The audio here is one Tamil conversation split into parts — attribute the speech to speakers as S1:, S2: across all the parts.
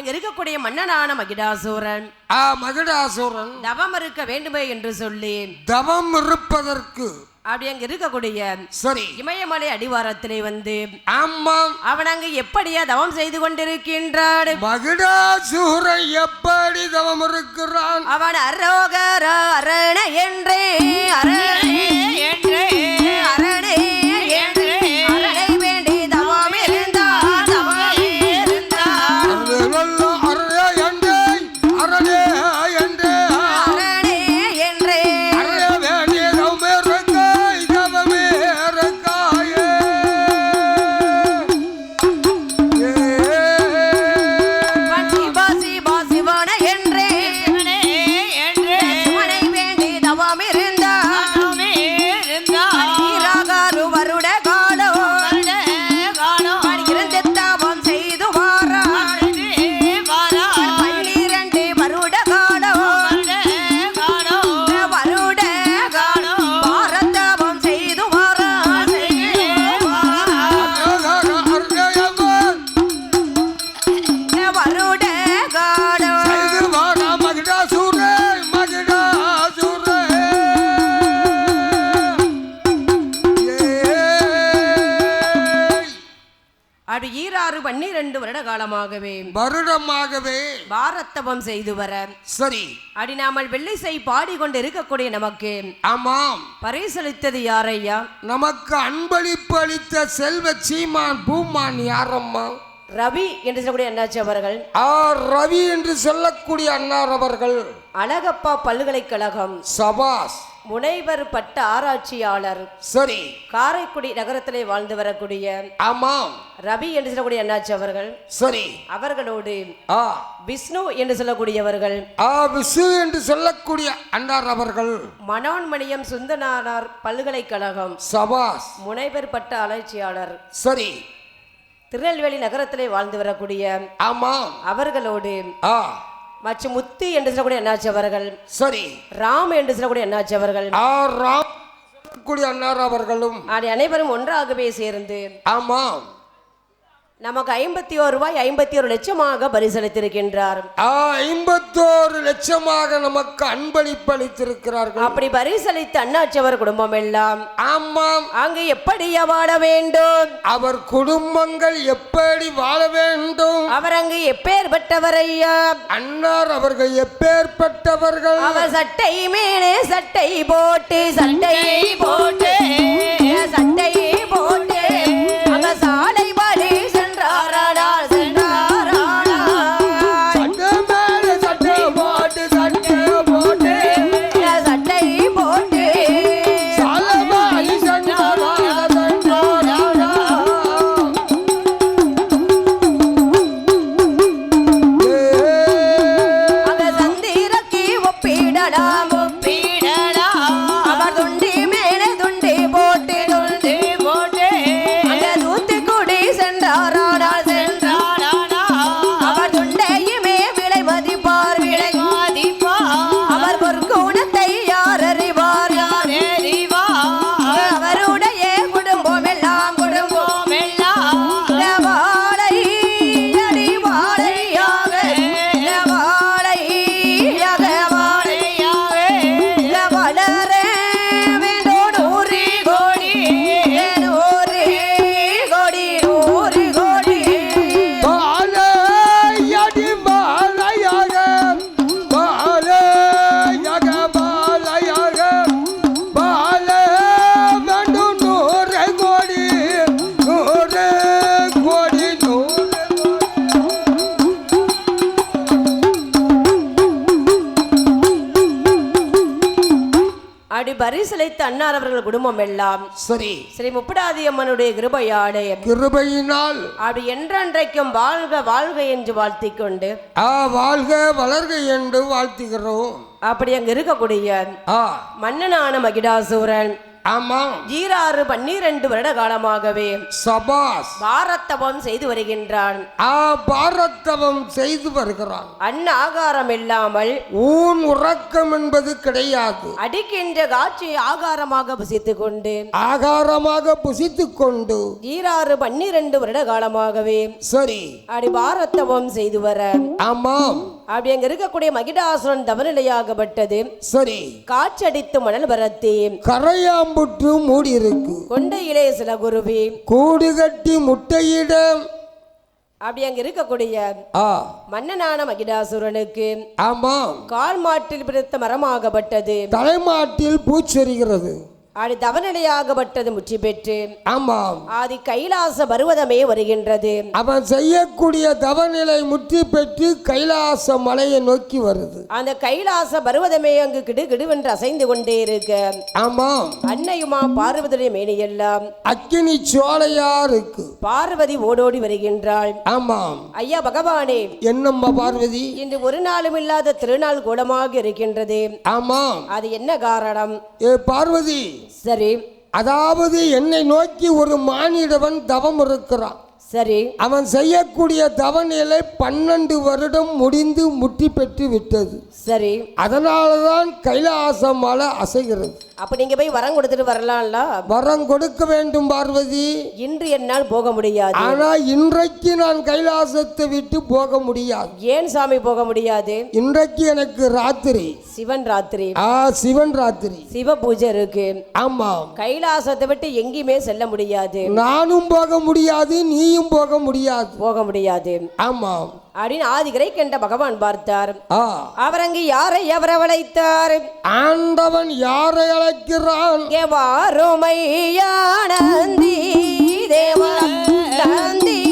S1: அங்க இருக்கக்கூடிய மன்னனான மகிடாசூரன்.
S2: ஆ மகிடாசுரன்.
S1: தவம் இருக்க வேண்டுமே என்று சொல்லி
S2: தவம் இருப்பதற்கு
S1: அப்படி அங்க இருக்கக்கூடிய
S2: சரி.
S1: இமயமலை அடிவாரத்திலே வந்து
S2: ஆமாம்.
S1: அவன் அங்கு எப்படியா தவம் செய்து கொண்டிருக்கின்றான்
S2: மகிடாசுரன் எப்படி தவம் இருக்கிறான்?
S1: அவன் அரோகர அரண என்றே அரணே என்றே அரணே பன்னிரண்டு வருட காலமாகவே
S2: வருடமாகவே.
S1: பாரத்தவம் செய்து வர.
S2: சரி.
S1: அடி நாமல் வெள்ளிசை பாடிக்கொண்டு இருக்கக்கூடிய நமக்கு.
S2: ஆமாம்.
S1: பரிசளித்தது யாரையா
S2: நமக்கு அன்பளிப்பு அளித்த செல்வ சீமான் பூமான் யாரம்மா?
S1: ரவி என்று சொல்லக்கூடிய என்னாச்சு அவர்கள்.
S2: ஆ ரவி என்று சொல்லக்கூடிய அன்னார் அவர்கள்.
S1: அழகப்பா பல்கலைக்கழகம்.
S2: சபாஸ்
S1: முனைவர் பட்ட ஆராய்ச்சியாளர்.
S2: சரி.
S1: காரைக்குடி நகரத்திலே வாழ்ந்து வரக்கூடிய
S2: ஆமாம்.
S1: ரவி என்று சொல்லக்கூடிய என்னாச்சு அவர்கள்.
S2: சரி.
S1: அவர்களோடு
S2: ஆ.
S1: விஷ்ணு என்று சொல்லக்கூடியவர்கள்.
S2: ஆ விசு என்று சொல்லக்கூடிய அன்னார் அவர்கள்.
S1: மனோன்மணியம் சுந்தனானார் பல்கலைக்கழகம்.
S2: சபாஸ்
S1: முனைவர் பட்ட ஆராய்ச்சியாளர்.
S2: சரி.
S1: திருநெல்வேலி நகரத்திலே வாழ்ந்து வரக்கூடிய
S2: ஆமாம்.
S1: அவர்களோடு
S2: ஆ.
S1: மற்றும் முத்து என்று சொல்லக்கூடிய என்னாச்சு அவர்கள்
S2: சரி.
S1: ராம் என்று சொல்லக்கூடிய என்னாச்சு அவர்கள்
S2: ஆ ராம் சொல்லக்கூடிய அன்னார் அவர்களும்.
S1: ஆடி அனைவரும் ஒன்றாகவே சேர்ந்து
S2: ஆமாம்.
S1: நமக்கு ஐம்பத்தி ஒரு ரூபாய் ஐம்பத்தி ஒரு லட்சமாக பரிசளித்திருக்கின்றார்.
S2: ஐம்பத்தோரு லட்சமாக நமக்கு அன்பளிப்பு அளித்திருக்கிறார்கள்
S1: அப்படி பரிசளித்த அண்ணாச்சவர் குடும்பம் எல்லாம்.
S2: ஆமாம்.
S1: அங்கு எப்படியா வாழ வேண்டும்?
S2: அவர் குடும்பங்கள் எப்படி வாழ வேண்டும்?
S1: அவர் அங்கு எப்பேற்பட்டவர் ஐயா
S2: அன்னார் அவர்கள் எப்பேற்பட்டவர்கள்?
S1: அவர் சட்டை மேலே சட்டை போட்டு சட்டை போட்டு. சட்டை தூத்துக்குடி பரிசலைத்த அன்னார் அவர்கள் குடும்பம் எல்லாம்.
S2: சரி.
S1: ஸ்ரீ முப்படாதி அம்மனுடைய கிருபையாடே
S2: கிருபையினால்.
S1: அப்படி என்றென்றைக்கும் வாழ்க வாழ்க என்று வாழ்த்திக் கொண்டு
S2: ஆ வாழ்க வளர்க என்று வாழ்த்துகிறோம்.
S1: அப்படி அங்க இருக்கக்கூடிய மன்னனான மகிடாசூரன்.
S2: ஆமா
S1: ஈராறு பன்னிரண்டு வருட காலமாகவே
S2: சபாஸ்.
S1: பாரத்தவம் செய்து வருகின்றான்.
S2: ஆ பாரத்தவம் செய்து வருகிறான்.
S1: அன்ன ஆகாரம் இல்லாமல்
S2: ஊன் உறக்கம் என்பது கிடையாது.
S1: அடிக்கின்ற காட்சி ஆகாரமாக புசித்துக் கொண்டு
S2: ஆகாரமாக புசித்துக் கொண்டு
S1: ஈராறு பன்னிரண்டு வருட காலமாகவே
S2: சரி.
S1: அப்படி பாரத்தவம் செய்து வர.
S2: ஆமாம்.
S1: அப்படி அங்க இருக்கக்கூடிய மகிடாசுரன் தவநிலையாகப்பட்டது
S2: சரி.
S1: காற்றடித்து மணல் பரத்தி.
S2: கரையாம்புற்று மூடி இருக்கு
S1: கொண்டையிலே சில குருவி.
S2: கூடு கட்டி முட்டையிட.
S1: அப்படி அங்க இருக்கக்கூடிய மன்னனான மகிடாசுரனுக்கு
S2: ஆமாம்.
S1: கால் மாட்டில் பிடித்த மரமாகப்பட்டது.
S2: தலைமாட்டில் பூச்செறிகிறது
S1: அப்படி தவநிலையாகப்பட்டது முற்றி பெற்று
S2: ஆமாம்.
S1: ஆதி கைலாச பருவதமே வருகின்றது.
S2: அவன் செய்யக்கூடிய தவநிலை முற்றி பெற்று கைலாச மலையை நோக்கி வருது.
S1: அந்த கைலாச பருவதமே அங்கு கிடு கிடுவென்று அசைந்து கொண்டே இருக்க.
S2: ஆமாம்.
S1: அன்னையுமா பார்வதியுடைய மேனியெல்லாம்
S2: அக்கினி சோலையா இருக்கு.
S1: பார்வதி ஓடோடி வருகின்றாள்.
S2: ஆமாம்.
S1: ஐயா பகவானே
S2: என்னம்மா பார்வதி?
S1: இன்று ஒரு நாளும் இல்லாத திருநாள் கூடமாக இருக்கின்றது.
S2: ஆமாம்.
S1: அது என்ன காரணம்?
S2: ஏ பார்வதி
S1: சரி.
S2: அதாவது என்னை நோக்கி ஒரு மானிடவன் தவம் இருக்கிறான்.
S1: சரி.
S2: அவன் செய்யக்கூடிய தவநிலை பன்னெண்டு வருடம் முடிந்து முற்றி பெற்று விட்டது.
S1: சரி.
S2: அதனால தான் கைலாச மலை அசைகிறது.
S1: அப்ப நீங்க போய் வரம் கொடுத்துட்டு வரலாம்ல?
S2: வரம் கொடுக்க வேண்டும் பார்வதி.
S1: இன்று என்னால் போக முடியாது.
S2: ஆனா இன்றைக்கு நான் கைலாசத்தை விட்டு போக முடியாது.
S1: ஏன் சாமி போக முடியாது?
S2: இன்றைக்கு எனக்கு ராத்திரி.
S1: சிவன் ராத்திரி.
S2: ஆ சிவன் ராத்திரி.
S1: சிவ பூஜை இருக்கு.
S2: ஆமாம்.
S1: கைலாசத்தை விட்டு எங்கேயுமே செல்ல முடியாது.
S2: நானும் போக முடியாது நீயும் போக முடியாது.
S1: போக முடியாது.
S2: ஆமாம்.
S1: அப்படின்னு ஆதிகரை கண்ட பகவான் பார்த்தார். அவர் அங்கு யாரை எவரவழைத்தார்
S2: ஆண்டவன் யாரை அழைக்கிறான்?
S1: தேவா நந்தி தேவா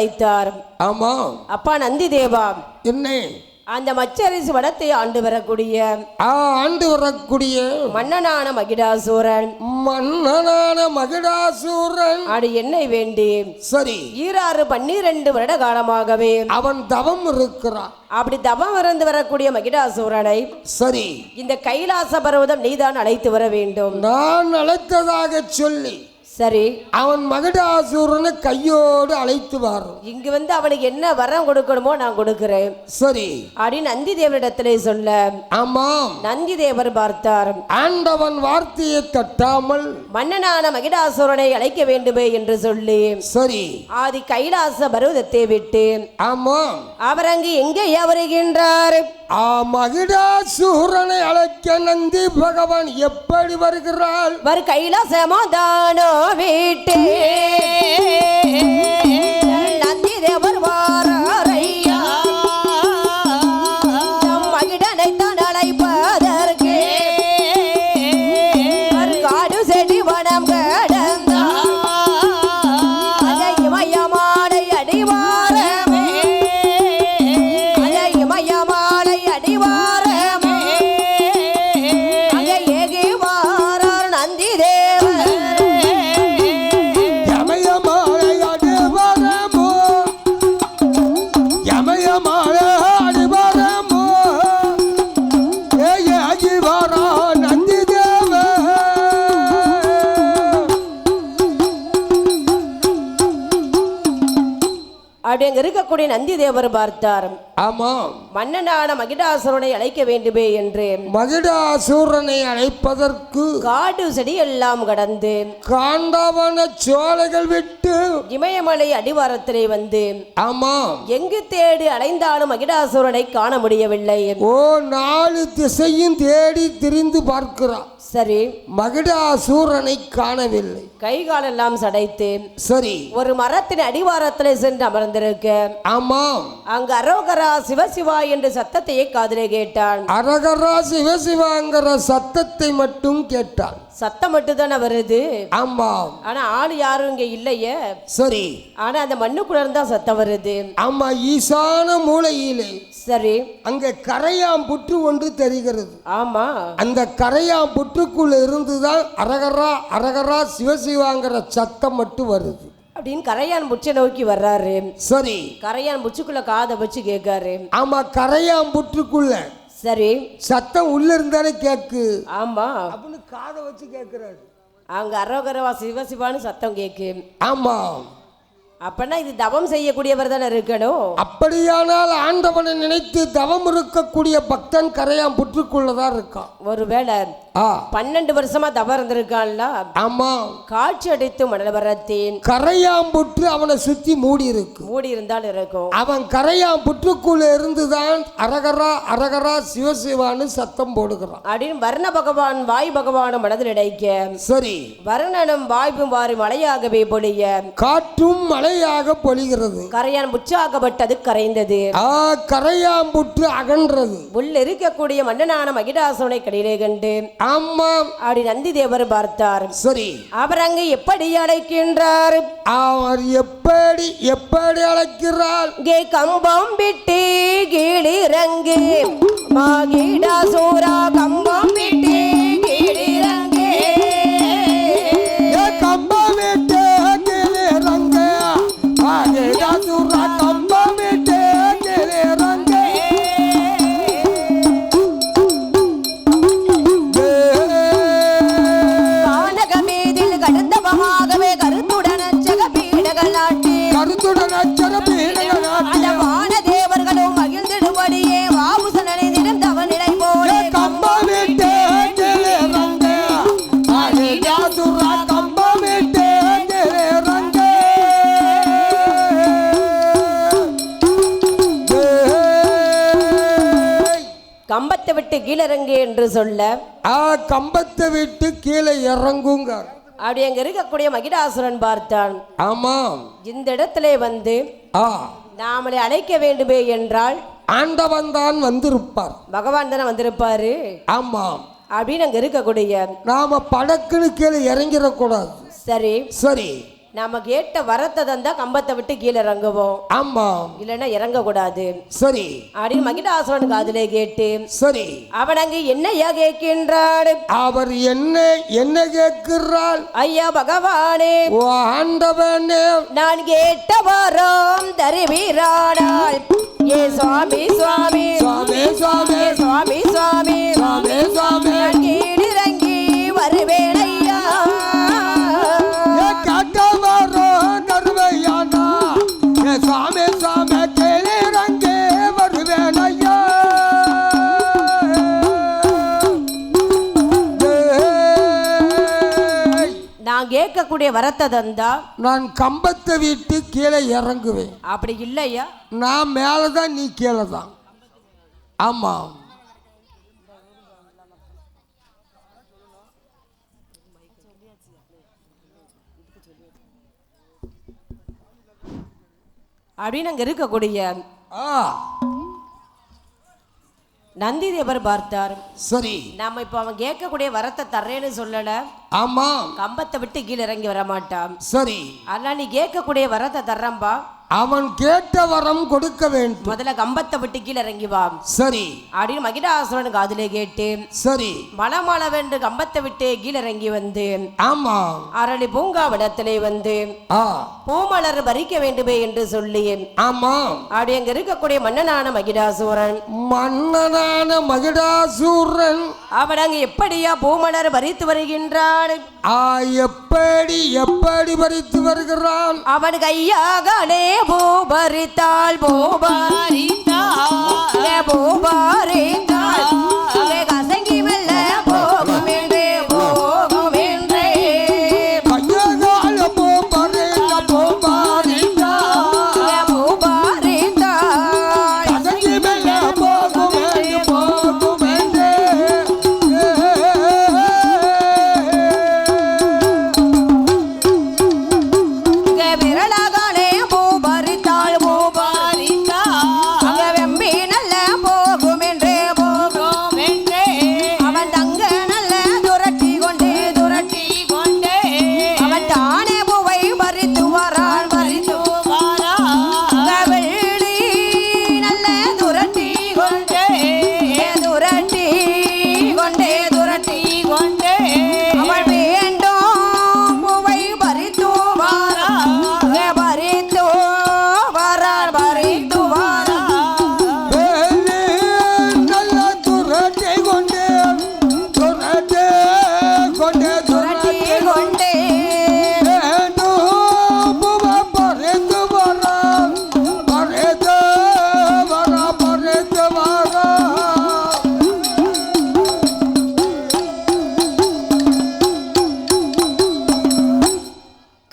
S1: வரவழைத்தார்
S2: ஆமா.
S1: அப்பா நந்தி தேவா
S2: என்ன?
S1: அந்த மச்சரிசி வடத்தை ஆண்டு வரக்கூடிய
S2: ஆண்டு வரக்கூடிய
S1: மன்னனான மகிடாசூரன்.
S2: மன்னனான மகிடாசூரன்.
S1: ஆடு என்னை வேண்டி.
S2: சரி.
S1: ஈராறு பன்னிரண்டு வருட காலமாகவே.
S2: அவன் தவம் இருக்கிறான்.
S1: அப்படி தவம் இருந்து வரக்கூடிய மகிடாசூரனை
S2: சரி.
S1: இந்த கைலாச பர்வதம் நீதான் அழைத்து வர வேண்டும்.
S2: நான் அழைத்ததாக சொல்லி.
S1: சரி.
S2: அவன் மகிடாசூரனை கையோடு அழைத்து வரும்
S1: இங்கு வந்து அவனுக்கு என்ன வரம் கொடுக்கணுமோ நான் கொடுக்கிறேன்.
S2: சரி.
S1: அப்படின்னு நந்தி தேவரிடத்திலே சொல்ல.
S2: ஆமாம்.
S1: நந்தி தேவர் பார்த்தார்.
S2: ஆண்டவன் வார்த்தையை தட்டாமல்
S1: மன்னனான மகிடாசுரனை அழைக்க வேண்டுமே என்று சொல்லி.
S2: சரி.
S1: ஆதி கைலாச பருவதத்தை விட்டு
S2: ஆமாம்.
S1: அவர் அங்கு எங்கே வருகின்றார்
S2: ஆ மகிடாசூரனை அழைக்க நந்தி பகவான் எப்படி வருகிறாள்?
S1: வர் கைலாசமோ தானோ வீட்டே நந்தி தேவர் வார அப்படி அங்க இருக்கக்கூடிய நந்தி தேவர் பார்த்தார்.
S2: ஆமாம்.
S1: மன்னனான மகிடாசுரனை அழைக்க வேண்டுமே என்று.
S2: மகிடாசூரனை அழைப்பதற்கு
S1: காடு செடி எல்லாம் கடந்து.
S2: காண்டவன சோலைகள் விட்டு
S1: இமயமலை அடிவாரத்திலே வந்து.
S2: ஆமாம்.
S1: எங்கு தேடி அலைந்தாலும் மகிடாசுரனை காண முடியவில்லை.
S2: ஓ நாலு திசையும் தேடி திரிந்து பார்க்கிறான்.
S1: சரி.
S2: மகிடாசூரனை காணவில்லை.
S1: கை காலெல்லாம் சடைத்து
S2: சரி.
S1: ஒரு மரத்தின் அடிவாரத்திலே சென்று அமர்ந்திருக்க.
S2: ஆமாம்.
S1: அங்கு அரோகரா சிவசிவா என்று சத்தத்தையே காதிலே கேட்டான்.
S2: அரகரா சிவசிவாங்கிற சத்தத்தை மட்டும் கேட்டான்.
S1: சத்தம் மட்டும்தானே வருது?
S2: ஆமாம்.
S1: ஆனா ஆள் யாரும் இங்க இல்லையே?
S2: சரி.
S1: ஆனா அந்த மண்ணுக்குள்ள இருந்தா சத்தம் வருது.
S2: ஆமா ஈசான மூலையிலே
S1: சரி.
S2: அங்க கரையாம் புற்று ஒன்று தெரிகிறது.
S1: ஆமா.
S2: அந்த கரையாம் புற்றுக்குள்ள இருந்துதான் அரகரா அரகரா சிவசிவாங்கிற சத்தம் மட்டும் வருது.
S1: அப்படின்னு கரையான் முச்சை நோக்கி வர்றாரு.
S2: சரி.
S1: கரையான் முச்சுக்குள்ள காதை வச்சு கேட்காரு.
S2: ஆமா கரையாம் புற்றுக்குள்ள.
S1: சரி.
S2: சத்தம் உள்ள இருந்தானே கேக்கு.
S1: ஆமா.
S2: அப்படின்னு காதை வச்சு கேட்கிறாரு.
S1: அங்க அரோகரவா சிவசிவான்னு சத்தம் கேக்கு.
S2: ஆமா.
S1: அப்பனா இது தவம் செய்யக்கூடியவர் தானே இருக்கணும்.
S2: அப்படியானால் ஆண்டவனை நினைத்து தவம் இருக்கக்கூடிய பக்தன் கரையாம் புற்றுக்குள்ளதான் இருக்கான்.
S1: ஒருவேளை பன்னெண்டு வருஷமா தவம் இருந்திருக்கான்ல
S2: ஆமா.
S1: காட்சி அடித்து
S2: கரையாம் புற்று அவனை சுத்தி மூடி இருக்கு.
S1: மூடி இருந்தால் இருக்கும்.
S2: அவன் கரையாம் புற்றுக்குள்ள இருந்துதான் அரகரா அரகரா சிவசிவான்னு சத்தம் போடுகிறான்.
S1: அப்படின்னு வர்ண பகவான் வாய் பகவானும் மனதில் இடைக்க
S2: சரி.
S1: வருணனும் வாய்ப்பும் வாரி மழையாகவே பொழிய.
S2: காற்றும் மழையாக பொழிகிறது.
S1: கரையான் முச்சாக்கப்பட்டது கரைந்தது.
S2: ஆ கரையாம் புற்று அகன்றது.
S1: உள்ள இருக்கக்கூடிய மன்னனான மகிடாசோனை கடிலே கண்டு
S2: ஆமாம்.
S1: அப்படி நந்தி தேவர் பார்த்தார்.
S2: சரி.
S1: அவர் அங்கு எப்படி அழைக்கின்றார்?
S2: அவர் எப்படி எப்படி அழைக்கிறாள்
S1: இங்கே கம்பம் விட்டு கீழிறங்கு. மகிடாசூரா கம்பத்தை விட்டு கீழிறங்கு என்று சொல்ல
S2: ஆ கம்பத்தை விட்டு கீழே இறங்குங்க
S1: அப்படி அங்க இருக்கக்கூடிய மகிடாசுரன் பார்த்தான்.
S2: ஆமாம்.
S1: இந்த இடத்திலே வந்து
S2: ஆ.
S1: நாமளை அழைக்க வேண்டுமே என்றால்
S2: ஆண்டவன் தான் வந்திருப்பார்.
S1: பகவான் தானே வந்திருப்பாரு?
S2: ஆமாம்.
S1: அப்படின்னு அங்க இருக்கக்கூடிய
S2: நாம படக்குன்னு கீழே இறங்கிடக்கூடாது.
S1: சரி.
S2: சரி.
S1: நாம கேட்ட வரத்தை தந்தா கம்பத்தை விட்டு கீழே இறங்குவோம்.
S2: ஆமாம்
S1: இல்லைன்னா இறங்கக்கூடாது.
S2: சரி.
S1: அப்படின்னு மகிடாசுரன் காதிலே கேட்டு
S2: சரி.
S1: அவன் அங்கு என்னையா கேட்கின்றான்
S2: அவர் என்ன என்ன கேட்கிறாள்?
S1: ஐயா பகவானே
S2: ஆண்டவனே.
S1: நான் கேட்ட வரம் தருவீரானால். ஏ சுவாமி சுவாமி.
S2: சுவாமி சுவாமி.
S1: சுவாமி சுவாமி. கேட்கக்கூடிய வரத்தை தந்தா
S2: நான் கம்பத்தை விட்டு கீழே இறங்குவேன்.
S1: அப்படி இல்லையா?
S2: நான் மேலே தான் நீ கீழே தான் ஆமாம்
S1: அப்படின்னு அங்க இருக்கக்கூடிய
S2: ஆ.
S1: நந்தி தேவர் பார்த்தார்.
S2: சரி.
S1: நாம இப்ப அவன் கேட்கக்கூடிய வரத்தை தர்றேன்னு சொல்லல.
S2: ஆமாம்.
S1: கம்பத்தை விட்டு கீழே இறங்கி வர மாட்டான்
S2: சரி.
S1: ஆனா நீ கேட்கக்கூடிய வரத்தை தர்றம்பா
S2: அவன் கேட்ட வரம் கொடுக்க வேண்டும்.
S1: முதல்ல கம்பத்தை விட்டு கீழே இறங்கி வா.
S2: சரி.
S1: அப்படின்னு மகிடாசுரன் காதிலே கேட்டு
S2: சரி.
S1: மலமள வென்று கம்பத்தை விட்டு கீழே இறங்கி வந்து
S2: ஆமாம்
S1: அரளி பூங்காவிடத்திலே வந்து
S2: ஆ.
S1: பூமலர் பறிக்க வேண்டுமே என்று சொல்லி
S2: ஆமாம்
S1: அப்படி அங்க இருக்கக்கூடிய மன்னனான மகிடாசுரன்
S2: மன்னனான மகிடாசூரன்
S1: அவன் அங்கு எப்படியா பூமலர் பறித்து வருகின்றான்?
S2: ஆ எப்படி எப்படி பறித்து வருகிறான்?
S1: அவன் கையாகலே பூபரித்தாள் பூபாரித்தாள் பூபாரித்தாள். அங்கே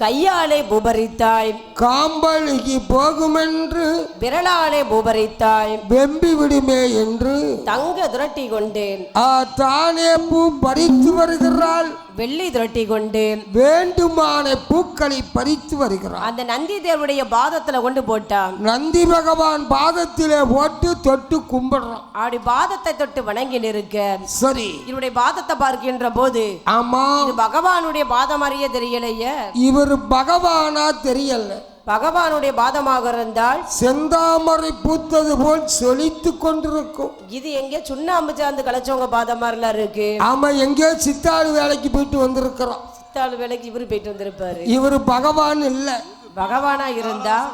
S1: கையாலே பூபரித்தாய்.
S2: காம்பழுகி போகுமென்று
S1: விரலாலே பூபரித்தாய்.
S2: வெம்பி விடுமே என்று
S1: தங்க துரட்டி கொண்டேன்.
S2: ஆ தானே பூ பறித்து வருகிறாள்.
S1: வெள்ளி துரட்டி கொண்டேன்.
S2: வேண்டுமான பூக்களை பறித்து வருகிறாள்.
S1: அந்த நந்தி தேவருடைய பாதத்துல கொண்டு போட்டான்.
S2: நந்தி பகவான் பாதத்திலே போட்டு தொட்டு கும்பிடுறான்.
S1: அப்படி பாதத்தை தொட்டு வணங்கி நிற்க.
S2: சரி.
S1: இவருடைய பாதத்தை பார்க்கின்ற போது
S2: ஆமா.
S1: இது பகவானுடைய பாதம் அறிய தெரியலையே.
S2: இவர் பகவானா தெரியல.
S1: பகவானுடைய பாதமாக இருந்தால்
S2: செந்தாமரை பூத்தது போல் செழித்து கொண்டிருக்கும்.
S1: இது எங்க சுண்ணாம்பு சார்ந்து கலைச்சவங்க பாதம் மாதிரிலாம் இருக்கு.
S2: ஆமா எங்கேயோ சித்தாடு வேலைக்கு போயிட்டு வந்திருக்கிறோம்.
S1: சித்தாள் வேலைக்கு இவரு போயிட்டு வந்திருப்பாரு.
S2: இவர் பகவான் இல்ல.
S1: பகவானா இருந்தா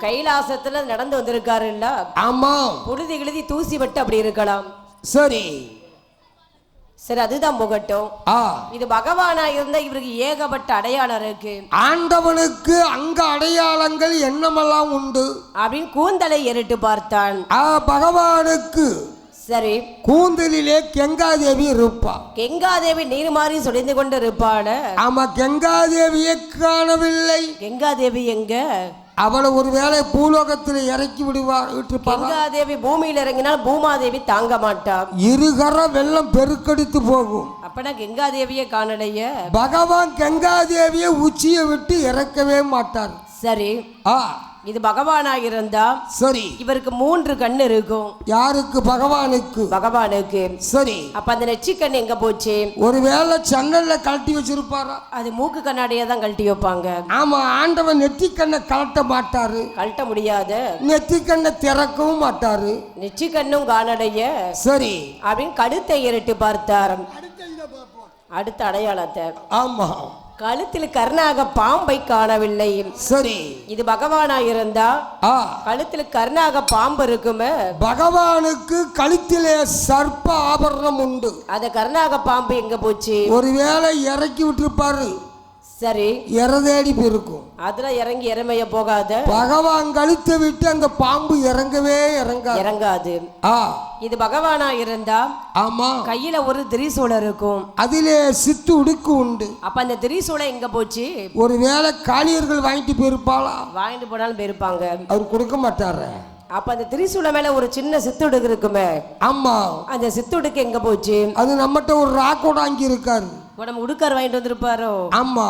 S1: கைலாசத்துல நடந்து வந்திருக்காருல்ல.
S2: ஆமா.
S1: புழுதி கிழுதி தூசி விட்டு அப்படி இருக்கலாம்.
S2: சரி.
S1: சரி அதுதான் புகட்டும்.
S2: ஆ.
S1: இது பகவானா இருந்தா இவருக்கு ஏகப்பட்ட அடையாளம் இருக்கு.
S2: ஆண்டவனுக்கு அங்க அடையாளங்கள் என்னமெல்லாம் உண்டு?
S1: அப்படின்னு கூந்தலை எரிட்டு பார்த்தான்.
S2: ஆ பகவானுக்கு.
S1: சரி.
S2: கூந்தலிலே கெங்காதேவி இருப்பா.
S1: கெங்காதேவி நீர் மாறி சொரிந்து கொண்டு இருப்பாள?
S2: ஆமா கெங்காதேவியை காணவில்லை.
S1: கெங்காதேவி எங்க?
S2: அவளை ஒருவேளை பூலோகத்தில் இறக்கி விடுவார்
S1: கெங்காதேவி பூமியில இறங்கினால் பூமாதேவி தாங்க மாட்டா.
S2: இருகர வெள்ளம் பெருக்கெடுத்து போகும்.
S1: அப்பனா கெங்காதேவியை காணலையே?
S2: பகவான் கங்காதேவியை உச்சியை விட்டு இறக்கவே மாட்டார்.
S1: சரி.
S2: ஆ.
S1: இது பகவானா இருந்தா
S2: சரி.
S1: இவருக்கு மூன்று கண் இருக்கும்.
S2: யாருக்கு? பகவானுக்கு.
S1: பகவானுக்கு.
S2: சரி.
S1: அப்ப அந்த நெற்றிக்கண் எங்க போச்சு?
S2: ஒருவேளை சன்னல்ல கழட்டி வச்சிருப்பாரா?
S1: அது மூக்கு கண்ணாடியை தான் கழட்டி வைப்பாங்க.
S2: ஆமா ஆண்டவன் நெற்றிக்கண்ணை கழட்ட மாட்டாரு.
S1: கழட்ட முடியாத.
S2: நெற்றிக்கண்ணை திறக்கவும் மாட்டாரு.
S1: நெற்றிக்கண்ணும் காணடைய.
S2: சரி.
S1: அப்படின்னு கழுத்தை இரட்டு பார்த்தார். அடுத்த அடையாளத்தை.
S2: ஆமா.
S1: கழுத்தில் கர்ணாக பாம்பை காணவில்லை.
S2: சரி.
S1: இது பகவானா இருந்தா கழுத்தில் கர்ணாக பாம்பு இருக்குமே.
S2: பகவானுக்கு கழுத்திலே சர்ப்ப ஆபரணம் உண்டு.
S1: அந்த கர்ணாக பாம்பு எங்க போச்சு?
S2: ஒருவேளை இறக்கி விட்டுருப்பாரு.
S1: சரி.
S2: இறதேடி போயிருக்கும்.
S1: அதுல இறங்கி இறமைய போகாத.
S2: பகவான் கழுத்தை விட்டு அந்த பாம்பு இறங்கவே இறங்காது.
S1: இறங்காது.
S2: ஆ.
S1: இது பகவானா இருந்தா
S2: ஆமா.
S1: கையில ஒரு திரிசூலம் இருக்கும்.
S2: அதிலே சித்து உடுக்கு உண்டு.
S1: அப்ப அந்த திரிசூலம் எங்க போச்சு?
S2: ஒருவேளை காளியர்கள் வாங்கிட்டு போயிருப்பாளா?
S1: வாங்கிட்டு போனாலும் போயிருப்பாங்க.
S2: அவர் கொடுக்க மாட்டாரு.
S1: அப்ப அந்த திரிசூலம் மேல ஒரு சின்ன சித்துடுக்கு இருக்குமே.
S2: ஆமா.
S1: அந்த சித்துடுக்கு எங்க போச்சு?
S2: அது நம்மகிட்ட ஒரு ராக்கோடாங்கி இருக்காரு
S1: உடம்பு உடுக்கார் வாங்கிட்டு வந்திருப்பாரோ?
S2: ஆமா.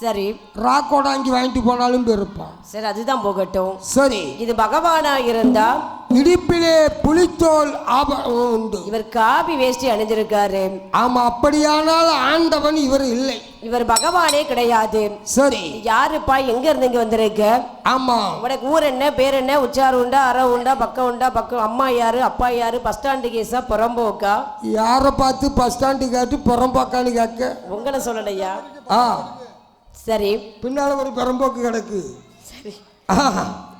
S1: சரி.
S2: ராக்கோடாங்கி வாங்கிட்டு போனாலும் போயிருப்பான்.
S1: சரி அதுதான் போகட்டும்.
S2: சரி.
S1: இது பகவானா இருந்தா
S2: இடுப்பிலே புலித்தோல் ஆபரணம் உண்டு.
S1: இவர் காபி வேஷ்டி அணிஞ்சிருக்காரு
S2: ஆமா அப்படியானால் ஆண்டவன் இவர் இல்லை.
S1: இவர் பகவானே கிடையாது.
S2: சரி.
S1: யாருப்பா எங்க இருந்து இங்க வந்திருக்க?
S2: ஆமா.
S1: உனக்கு ஊர் என்ன பேர் என்ன? உச்சார் உண்டா அற உண்டா பக்கம் உண்டா பக்கம் அம்மா யாரு அப்பா யாரு? பஸ் ஸ்டாண்டு கேஸா புறம்போக்கா
S2: யாரை பார்த்து பஸ் ஸ்டாண்டு கேட்டு புறம்போக்கான்னு கேட்க?
S1: உங்களை சொல்லலையா?
S2: ஆ.
S1: சரி.
S2: பின்னால ஒரு புறம்போக்கு கிடக்கு.
S1: சரி.
S2: ஆ,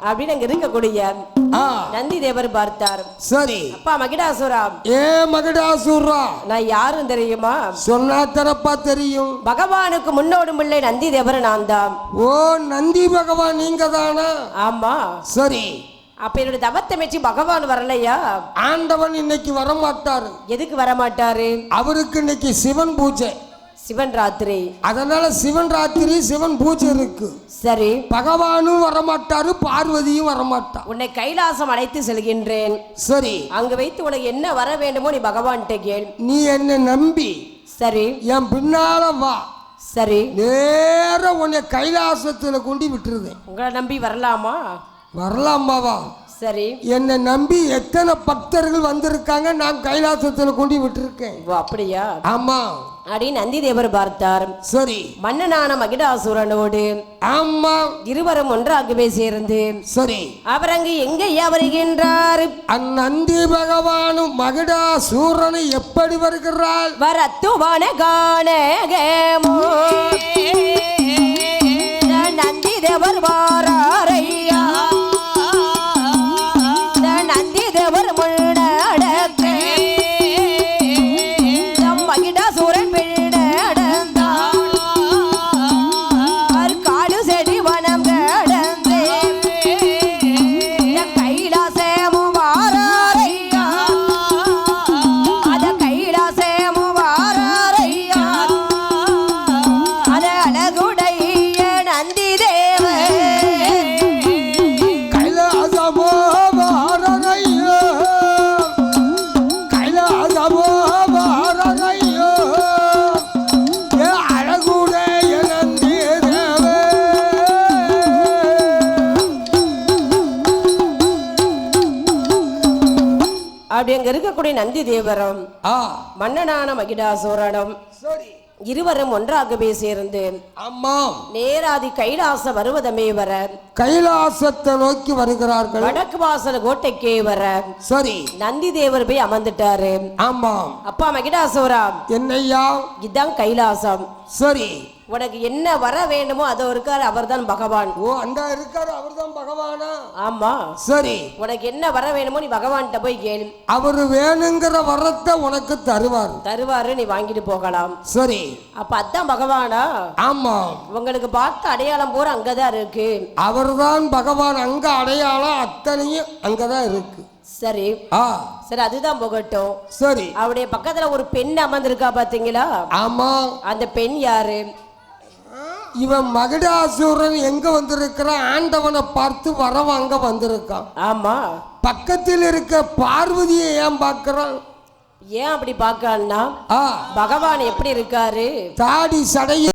S1: அப்படின்னு அங்க இருக்கக்கூடிய நந்தி தேவர் பார்த்தார்.
S2: சரி.
S1: அப்பா மகிடாசுரா
S2: ஏ மகடாசுரா.
S1: நான் யாரும் தெரியுமா?
S2: சொன்னா தரப்பா தெரியும்.
S1: பகவானுக்கு முன்னோடும் பிள்ளை நந்தி தேவர் நான் தான்
S2: ஓ நந்தி பகவான் நீங்க தானா
S1: ஆமா.
S2: சரி.
S1: அப்ப என்னோட தவத்தை மெச்சி பகவான் வரலையா?
S2: ஆண்டவன் இன்னைக்கு வரமாட்டாரு.
S1: எதுக்கு வர மாட்டாரு
S2: அவருக்கு இன்னைக்கு சிவன் பூஜை.
S1: சிவன் ராத்திரி.
S2: அதனால சிவன் ராத்திரி சிவன் பூஜை இருக்கு.
S1: சரி.
S2: பகவானும் வரமாட்டாரு பார்வதியும் வரமாட்டா.
S1: உன்னை கைலாசம் அழைத்து செல்கின்றேன்.
S2: சரி.
S1: அங்கு வைத்து உனக்கு என்ன வர வேண்டுமோ நீ பகவான்கிட்ட கேள்.
S2: நீ என்னை நம்பி.
S1: சரி.
S2: என் பின்னால வா.
S1: சரி.
S2: நேர உன்னை கைலாசத்துல கொண்டு விட்டுருதேன்
S1: உங்களை நம்பி வரலாமா?
S2: வரலாமா வா.
S1: சரி.
S2: என்னை நம்பி எத்தனை பக்தர்கள் வந்திருக்காங்க நான் கைலாசத்துல கொண்டு விட்டுருக்கேன்.
S1: ஓ அப்படியா?
S2: ஆமா.
S1: அடி நந்தி தேவர் பார்த்தார்.
S2: சரி.
S1: மன்னனான மகிடாசுரனோடு
S2: ஆமா.
S1: இருவரும் ஒன்றாகவே சேர்ந்து
S2: சரி.
S1: அவர் அங்கு எங்கேயா வருகின்றார்?
S2: அந்நந்தி பகவானும் மகிடா சூரனு எப்படி வருகிறாள்?
S1: வரத்துவான காணகமோ நந்தி தேவர் வாரையா இருக்கக்கூடிய நந்தி தேவரம். மன்னனான மகிடாசூரனும்
S2: சரி
S1: இருவரும் ஒன்றாகவே சேர்ந்து
S2: ஆமாம்
S1: நேராதி கைலாச வருவதமே வர
S2: கைலாசத்தை நோக்கி வருகிறார்கள்.
S1: வடக்கு வாசல் கோட்டைக்கே வர
S2: சரி
S1: நந்தி தேவர் போய் அமர்ந்துட்டாரு.
S2: ஆமாம்
S1: அப்பா மகிடாசூரா.
S2: என்னையா?
S1: இதான் கைலாசம்.
S2: சரி
S1: உனக்கு என்ன வர வேண்டுமோ அதோ இருக்கார் அவர்தான் பகவான்.
S2: ஓ அந்த இருக்காரு அவர்தான் பகவானா?
S1: ஆமா.
S2: சரி.
S1: உனக்கு என்ன வர வேணுமோ நீ பகவான்கிட்ட போய் கேளு.
S2: அவர் வேணுங்கிற வரத்தை உனக்கு தருவார்.
S1: தருவாரு நீ வாங்கிட்டு போகலாம்.
S2: சரி.
S1: அப்ப அதான் பகவானா?
S2: ஆமாம்
S1: உங்களுக்கு பார்த்த அடையாளம் பூரா அங்கதான் இருக்கு.
S2: அவர்தான் பகவான் அங்க அடையாளம் அத்தனையும் அங்கதான் இருக்கு.
S1: சரி.
S2: ஆ.
S1: சரி அதுதான் போகட்டும்.
S2: சரி.
S1: அவருடைய பக்கத்துல ஒரு பெண் அமர்ந்திருக்கா பாத்தீங்களா?
S2: ஆமா.
S1: அந்த பெண் யாரு?
S2: இவன் மகிடாசூரன் எங்க வந்திருக்கிறான்? ஆண்டவனை பார்த்து வரவாங்க வந்திருக்கான்.
S1: ஆமா.
S2: பக்கத்தில் இருக்க பார்வதியை ஏன் பார்க்கறான்?
S1: ஏன் அப்படி பார்க்கறான்னா
S2: ஆ.
S1: பகவான் எப்படி இருக்காரு?
S2: தாடி சடையை